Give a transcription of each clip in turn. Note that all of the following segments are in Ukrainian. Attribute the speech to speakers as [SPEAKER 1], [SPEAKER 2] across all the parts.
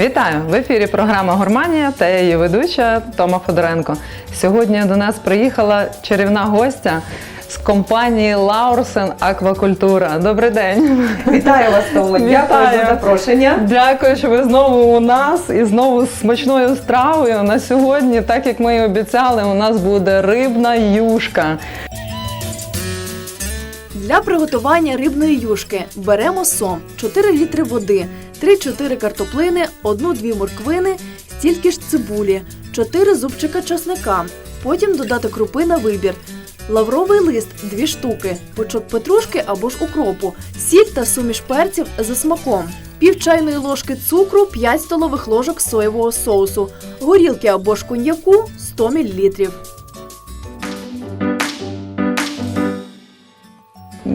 [SPEAKER 1] Вітаю! В ефірі програма Гурманія та її ведуча Тома Федоренко. Сьогодні до нас приїхала чарівна гостя з компанії Лаурсен Аквакультура. Добрий день!
[SPEAKER 2] Вітаю вас, Тома. Дякую за запрошення.
[SPEAKER 1] Дякую, що ви знову у нас і знову з смачною стравою. На сьогодні, так як ми і обіцяли, у нас буде рибна юшка.
[SPEAKER 3] Для приготування рибної юшки беремо сом, 4 літри води, 3-4 картоплини, 1-2 морквини, стільки ж цибулі, 4 зубчика чесника. Потім додати крупи на вибір. Лавровий лист 2 штуки, пучок петрушки або ж укропу, сіль та суміш перців за смаком. Пів чайної ложки цукру, 5 столових ложок соєвого соусу, горілки або ж коньяку 100 мл.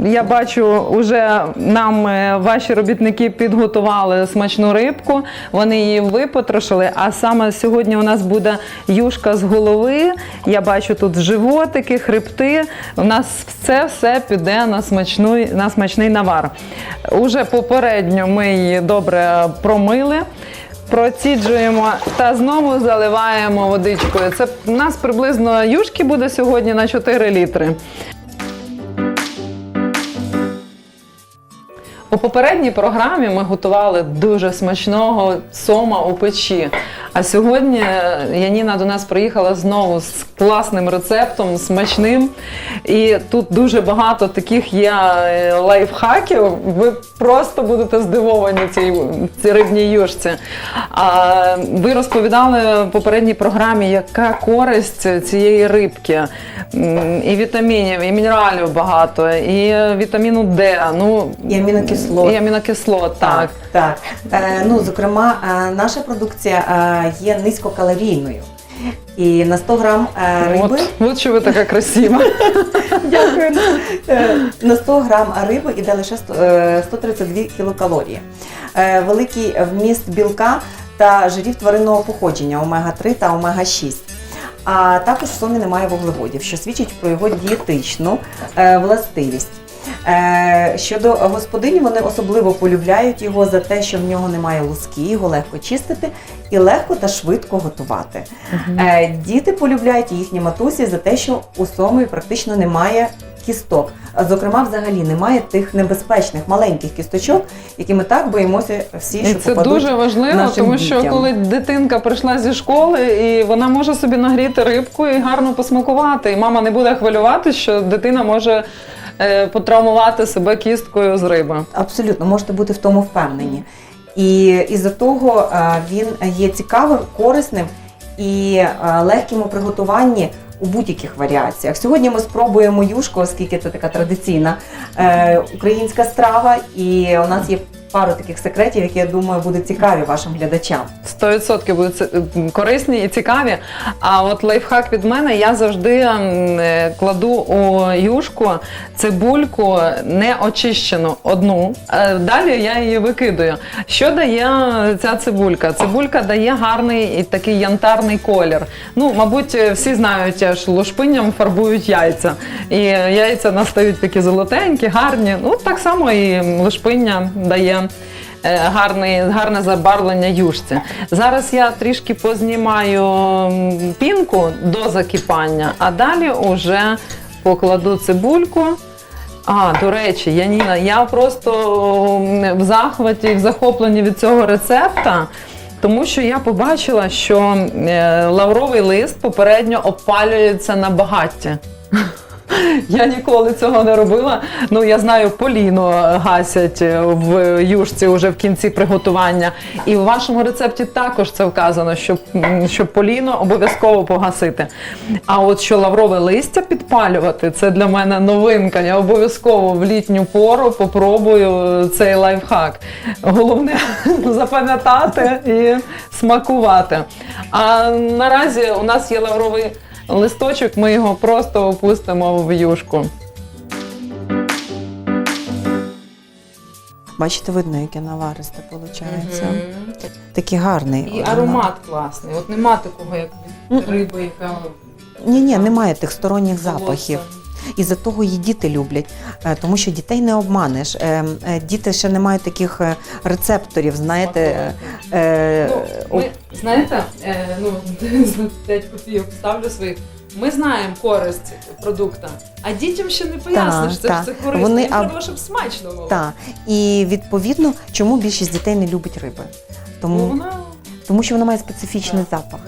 [SPEAKER 1] Я бачу, вже нам е, ваші робітники підготували смачну рибку, вони її випотрошили. А саме сьогодні у нас буде юшка з голови. Я бачу тут животики, хребти. У нас це все піде на смачний, на смачний навар. Уже попередньо ми її добре промили. Проціджуємо та знову заливаємо водичкою. Це у нас приблизно юшки буде сьогодні на 4 літри. У попередній програмі ми готували дуже смачного сома у печі. А сьогодні Яніна до нас приїхала знову з класним рецептом, смачним. І тут дуже багато таких є е, лайфхаків. Ви просто будете здивовані цій, цій рибній юшці. А ви розповідали в попередній програмі, яка користь цієї рибки. І вітамінів, і мінералів багато, і вітаміну Д. Ну,
[SPEAKER 2] І амінокислот.
[SPEAKER 1] І амінокислот, так.
[SPEAKER 2] так. Е, ну, зокрема, е, наша продукція е, є низькокалорійною. І на 100 грам е, риби,
[SPEAKER 1] От, от що ви така красива.
[SPEAKER 2] дякую, Е, на 100 грам риби йде лише 100, е, 132 кілокалорії. Е, Великий вміст білка та жирів тваринного походження омега-3 та омега-6. А також в сомі немає вуглеводів, що свідчить про його дієтичну е, властивість. Е, щодо господині, вони особливо полюбляють його за те, що в нього немає луски, його легко чистити і легко та швидко готувати. Е, діти полюбляють їхні матусі за те, що у сомі практично немає кісток. Зокрема, взагалі немає тих небезпечних маленьких кісточок, які ми так боїмося всі,
[SPEAKER 1] І це
[SPEAKER 2] попадуть
[SPEAKER 1] дуже важливо,
[SPEAKER 2] нашим
[SPEAKER 1] тому що
[SPEAKER 2] дітям.
[SPEAKER 1] коли дитинка прийшла зі школи, і вона може собі нагріти рибку і гарно посмакувати. І мама не буде хвилювати, що дитина може потравмувати себе кісткою з риби.
[SPEAKER 2] Абсолютно, можете бути в тому впевнені. І із-за того е, він є цікавим, корисним і е, легким у приготуванні у будь-яких варіаціях. Сьогодні ми спробуємо юшку, оскільки це така традиційна е, українська страва, і у нас є пару таких секретів, які я думаю будуть цікаві вашим глядачам.
[SPEAKER 1] 100% будуть корисні і цікаві. А от лайфхак від мене я завжди е, кладу у юшку цибульку не очищену одну. Е, Далі я її викидаю. Що дає ця цибулька? Цибулька дає гарний і такий янтарний колір. Ну, мабуть, всі знають, що лушпинням фарбують яйця. І яйця настають такі золотенькі, гарні. Ну, так само і лушпиння дає е, гарний, гарне забарвлення юшці. Зараз я трішки познімаю пінку до закипання, а далі вже покладу цибульку. А, до речі, Яніна, я просто в захваті, в захопленні від цього рецепта. Тому що я побачила, що е, лавровий лист попередньо обпалюється на багатті. Я ніколи цього не робила. Ну я знаю, поліно гасять в юшці вже в кінці приготування. І в вашому рецепті також це вказано, що, що поліно обов'язково погасити. А от що лаврове листя підпалювати, це для мене новинка. Я обов'язково в літню пору попробую цей лайфхак. Головне запам'ятати і смакувати. А наразі у нас є лавровий листочок, ми його просто опустимо в юшку.
[SPEAKER 2] Бачите, видно, яке наваристе виходить. Такий гарний.
[SPEAKER 1] І аромат класний. От нема такого, як від риби, яка
[SPEAKER 2] Ні, ні, немає тих сторонніх запахів. І за того її діти люблять, Е, тому що дітей не обманеш. Е, е, Діти ще не мають таких рецепторів, знаєте.
[SPEAKER 1] Ну, ми, знаєте, ну, 5 копійок ставлю своїх. Ми знаємо користь продукту, а дітям ще не поясниш, це
[SPEAKER 2] так.
[SPEAKER 1] ж це корисно.
[SPEAKER 2] Вони
[SPEAKER 1] Їм
[SPEAKER 2] аб-
[SPEAKER 1] треба, щоб смачно було.
[SPEAKER 2] та. І відповідно, чому більшість дітей не любить риби? Тому,
[SPEAKER 1] вона
[SPEAKER 2] тому що вона має специфічний запах.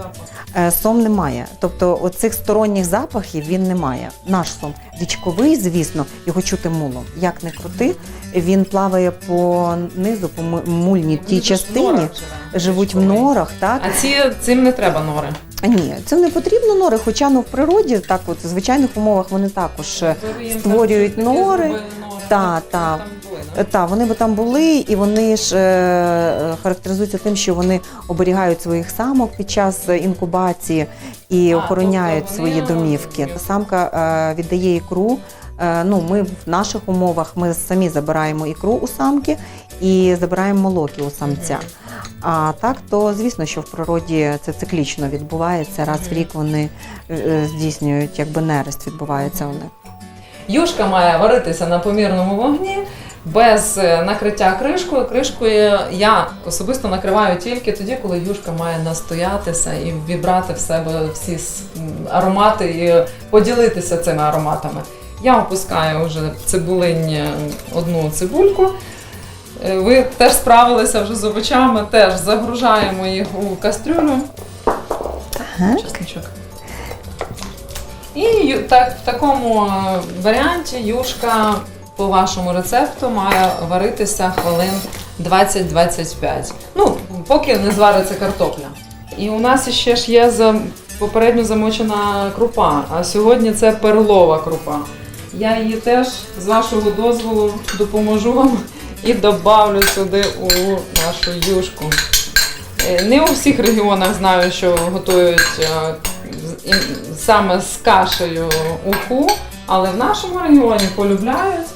[SPEAKER 2] Е, Сом немає. Тобто оцих сторонніх запахів він не має. Наш сом річковий, звісно, його чути мулом. Як не крути, він плаває по низу, по мульній тій частині,
[SPEAKER 1] живуть
[SPEAKER 2] в норах, так?
[SPEAKER 1] А ці, цим не треба нори.
[SPEAKER 2] Ні, цим не потрібно нори, хоча ну в природі, так от в звичайних умовах вони також. е, створюють нори. Та, та. Та, вони би там були, і вони ж е, характеризуються тим, що вони оберігають своїх самок під час е, інкубації і
[SPEAKER 1] А,
[SPEAKER 2] охороняють
[SPEAKER 1] тобто
[SPEAKER 2] свої домівки. Самка е, віддає ікру. Е, ну, ми в наших умовах ми самі забираємо ікру у самки і забираємо молоки у самця. А так, то звісно, що в природі це циклічно відбувається. Раз в рік вони е, е, здійснюють, якби нерест відбувається у них.
[SPEAKER 1] Юшка має варитися на помірному вогні без накриття кришкою. Кришкою я особисто накриваю тільки тоді, коли юшка має настоятися і вібрати в себе всі аромати і поділитися цими ароматами. Я опускаю вже цибулинь е, одну цибульку. Е, Ви теж справилися вже з овочами, теж загружаємо їх у кастрюлю.
[SPEAKER 2] Ага.
[SPEAKER 1] Чесничок. І так, в такому е, варіанті юшка по вашому рецепту має варитися хвилин 20-25. Ну, поки не звариться картопля. І у нас ще ж є попередньо замочена крупа, а сьогодні це перлова крупа. Я її теж з вашого дозволу допоможу вам і добавлю сюди у нашу юшку. Е, Не у всіх регіонах знаю, що готують е, саме з кашею уху, але в нашому регіоні полюбляють.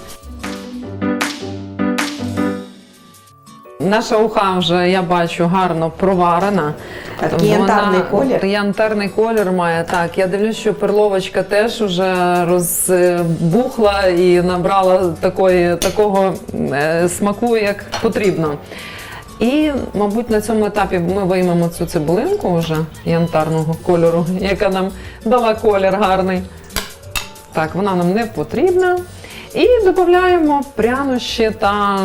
[SPEAKER 1] Наша уха вже, я бачу, гарно проварена.
[SPEAKER 2] Такий янтарний колір.
[SPEAKER 1] Янтарний колір має, так. Я дивлюсь, що перловочка теж вже розбухла і набрала такої, такого е, смаку, як потрібно. І, мабуть, на цьому етапі ми виймемо цю цибулинку вже янтарного кольору, яка нам дала колір гарний. Так, вона нам не потрібна. І додаємо прянощі та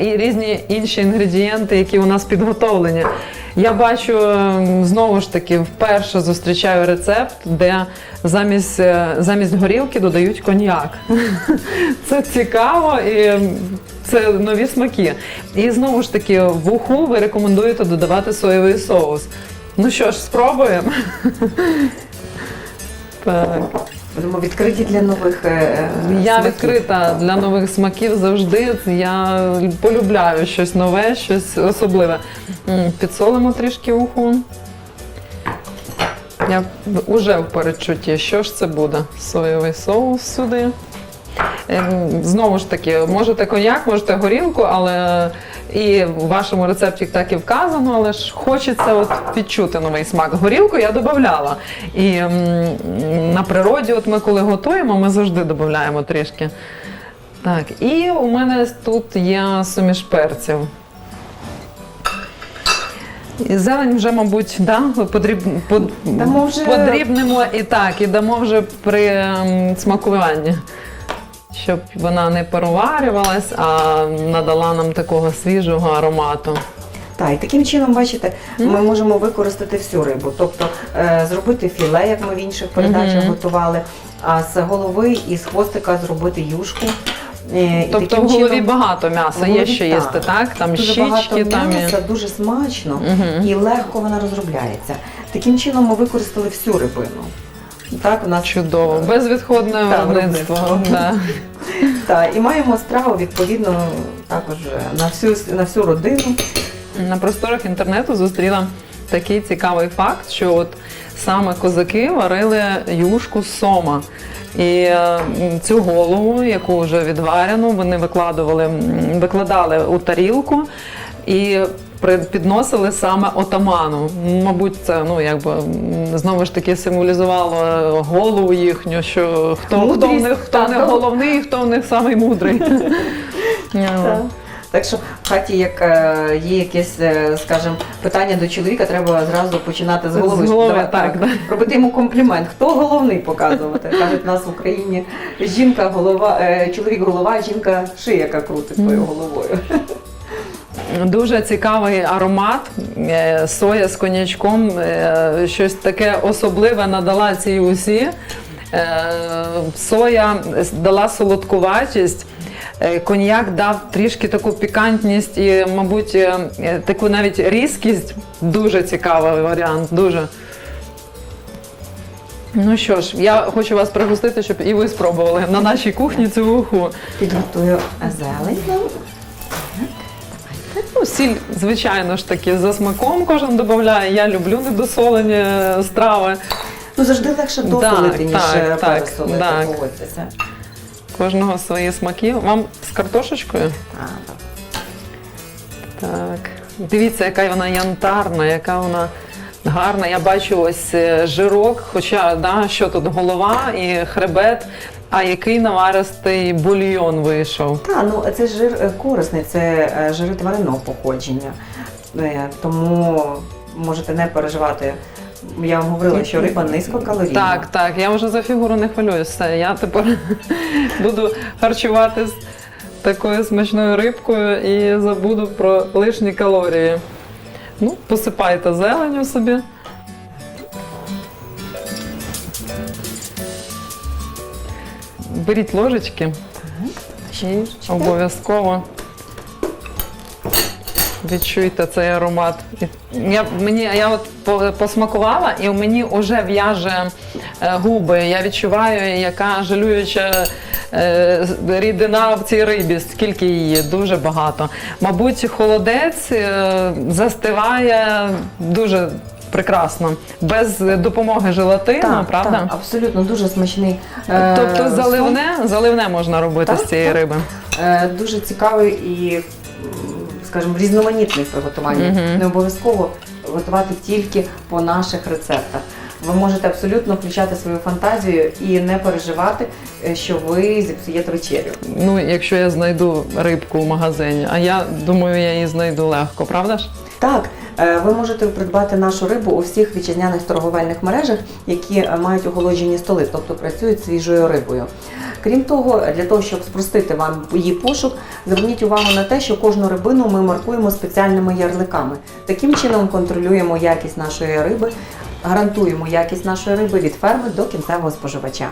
[SPEAKER 1] і різні інші інгредієнти, які у нас підготовлені. Я бачу знову ж таки вперше зустрічаю рецепт, де замість, е, замість горілки додають коньяк. Це цікаво і це нові смаки. І знову ж таки, в уху ви рекомендуєте додавати соєвий соус. Ну що ж, спробуємо. Так.
[SPEAKER 2] Будемо відкриті для нових. е,
[SPEAKER 1] Я
[SPEAKER 2] смаків.
[SPEAKER 1] відкрита для нових смаків завжди. Я полюбляю щось нове, щось особливе. Підсолимо трішки уху. Я вже в передчутті, що ж це буде? Соєвий соус сюди. Ем, Знову ж таки, можете коньяк, можете горілку, але і в вашому рецепті так і вказано, але ж хочеться от відчути новий смак. Горілку я додавала. І м, на природі, от ми коли готуємо, ми завжди додаємо трішки. Так, і у мене тут є суміш перців. І зелень вже, мабуть, да, подріб... под...
[SPEAKER 2] Дамо вже-
[SPEAKER 1] подрібнемо і так, і дамо вже при ем, смакуванні щоб вона не переварювалась, а надала нам такого свіжого аромату.
[SPEAKER 2] Так, і таким чином, бачите, ми можемо використати всю рибу, тобто е, зробити філе, як ми в інших передачах
[SPEAKER 1] Мгм.
[SPEAKER 2] готували, а з голови і з хвостика зробити юшку. Е, і
[SPEAKER 1] Тобто
[SPEAKER 2] таким
[SPEAKER 1] в голові
[SPEAKER 2] чином
[SPEAKER 1] багато м'яса
[SPEAKER 2] в
[SPEAKER 1] є
[SPEAKER 2] голові
[SPEAKER 1] що
[SPEAKER 2] так.
[SPEAKER 1] їсти, так? Там
[SPEAKER 2] дуже
[SPEAKER 1] щічки,
[SPEAKER 2] багато
[SPEAKER 1] там
[SPEAKER 2] м'яса, дуже смачно
[SPEAKER 1] Мгм.
[SPEAKER 2] і легко вона розробляється. Таким чином ми використали всю рибину. Так, у нас
[SPEAKER 1] чудово, безвідходне виробництво. Да.
[SPEAKER 2] Так, і маємо страву відповідно також на всю на всю родину.
[SPEAKER 1] На просторах інтернету зустріла такий цікавий факт, що от саме козаки варили юшку з сома. І е, цю голову, яку вже відварену, вони викладували, викладали у тарілку. і підносили саме отаману. Мабуть, це ну якби знову ж таки символізувало голову їхню, що хто, хто в них хто
[SPEAKER 2] так.
[SPEAKER 1] головний, хто в них самий мудрий.
[SPEAKER 2] Так. Так що в хаті, як е, є якесь, е, скажімо, питання до чоловіка, треба зразу починати з
[SPEAKER 1] З
[SPEAKER 2] голови.
[SPEAKER 1] голови,
[SPEAKER 2] Давай,
[SPEAKER 1] так, да.
[SPEAKER 2] Робити йому комплімент. Хто головний показувати? Кажуть, нас в Україні жінка голова, е, чоловік голова, жінка шия, яка крутить твоєю головою.
[SPEAKER 1] Дуже цікавий аромат. Е, Соя з коньячком. е, Щось таке особливе надала цій усі. Е, Соя дала солодкуватість. Коньяк дав трішки таку пікантність і, мабуть, таку навіть різкість. Дуже цікавий варіант. Дуже. Ну що ж, я хочу вас пригостити, щоб і ви спробували на нашій кухні цю уху.
[SPEAKER 2] Підготую зелень.
[SPEAKER 1] Сіль, звичайно ж таки, за смаком кожен додає. Я люблю недосолені е, страви.
[SPEAKER 2] Ну завжди легше досолити, ніж
[SPEAKER 1] так,
[SPEAKER 2] е,
[SPEAKER 1] так,
[SPEAKER 2] пересолити,
[SPEAKER 1] так.
[SPEAKER 2] погодьтеся.
[SPEAKER 1] Кожного свої смаки. Вам з картошечкою?
[SPEAKER 2] А, так.
[SPEAKER 1] Так. Дивіться, яка вона янтарна, яка вона гарна. Я бачу ось е, жирок, хоча да, що тут голова і хребет, а який наваристий бульйон вийшов.
[SPEAKER 2] Та, ну це жир е, корисний, це е, жири тваринного походження. Е, Тому можете не переживати. Я вам говорила, що риба низькокалорійна.
[SPEAKER 1] Так, так, я вже за фігуру не хвилююсь. Все, я тепер буду харчуватись такою смачною рибкою і забуду про лишні калорії. Ну, посипайте зеленю собі. Беріть ложечки і обов'язково відчуйте цей аромат. Я, мені, я от по- посмакувала, і мені вже в'яже е, губи. Я відчуваю, яка жалююча е, рідина в цій рибі, скільки її, дуже багато. Мабуть, холодець е, застиває дуже прекрасно, без допомоги желатину,
[SPEAKER 2] Так,
[SPEAKER 1] правда?
[SPEAKER 2] так, абсолютно дуже смачний. е,
[SPEAKER 1] Тобто заливне, заливне можна робити
[SPEAKER 2] Так,
[SPEAKER 1] з цієї
[SPEAKER 2] так.
[SPEAKER 1] риби.
[SPEAKER 2] Е, Дуже цікавий і, скажімо, різноманітний в приготуванні.
[SPEAKER 1] Мгм.
[SPEAKER 2] Не обов'язково готувати тільки по наших рецептах. Ви можете абсолютно включати свою фантазію і не переживати, е, що ви зіпсуєте вечерю.
[SPEAKER 1] Ну, якщо я знайду рибку в магазині, а я думаю, я її знайду легко, правда ж?
[SPEAKER 2] Так, е, ви можете придбати нашу рибу у всіх вітчизняних торговельних мережах, які е, мають оголоджені столи, тобто працюють свіжою рибою. Крім того, для того, щоб спростити вам її пошук, зверніть увагу на те, що кожну рибину ми маркуємо спеціальними ярликами. Таким чином контролюємо якість нашої риби, гарантуємо якість нашої риби від ферми до кінцевого споживача.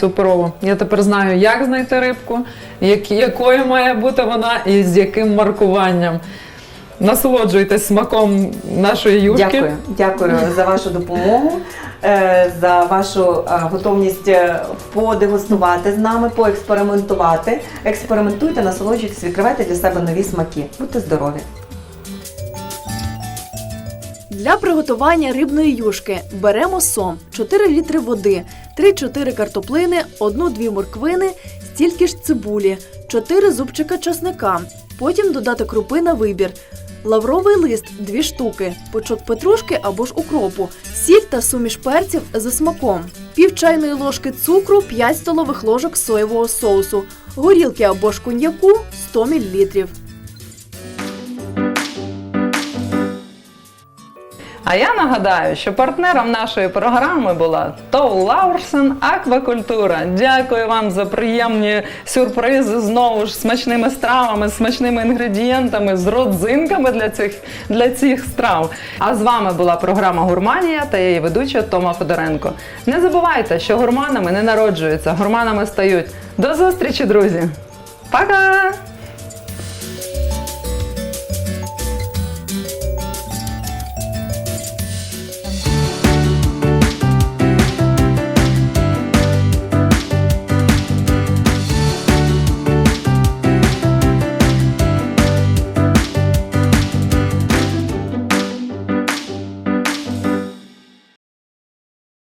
[SPEAKER 1] Суперово. Я тепер знаю, як знайти рибку, як, якою має бути вона і з яким маркуванням. Насолоджуйтесь смаком нашої юшки.
[SPEAKER 2] Дякую, дякую за вашу допомогу, е, за вашу е, готовність е, подегустувати з нами, поекспериментувати. Експериментуйте, насолоджуйтесь, відкривайте для себе нові смаки. Будьте здорові!
[SPEAKER 3] Для приготування рибної юшки беремо сом, 4 літри води, 3-4 картоплини, 1-2 морквини, стільки ж цибулі, 4 зубчика часника. Потім додати крупи на вибір. Лавровий лист 2 штуки, пучок петрушки або ж укропу, сіль та суміш перців за смаком, пів чайної ложки цукру, 5 столових ложок соєвого соусу, горілки або ж коньяку 100 мл.
[SPEAKER 1] А я нагадаю, що партнером нашої програми була ТОВ Лаурсен Аквакультура. Дякую вам за приємні сюрпризи знову ж смачними стравами, смачними інгредієнтами, з родзинками для цих, для цих страв. А з вами була програма Гурманія та її ведуча Тома Федоренко. Не забувайте, що гурманами не народжуються, гурманами стають. До зустрічі, друзі! Пока!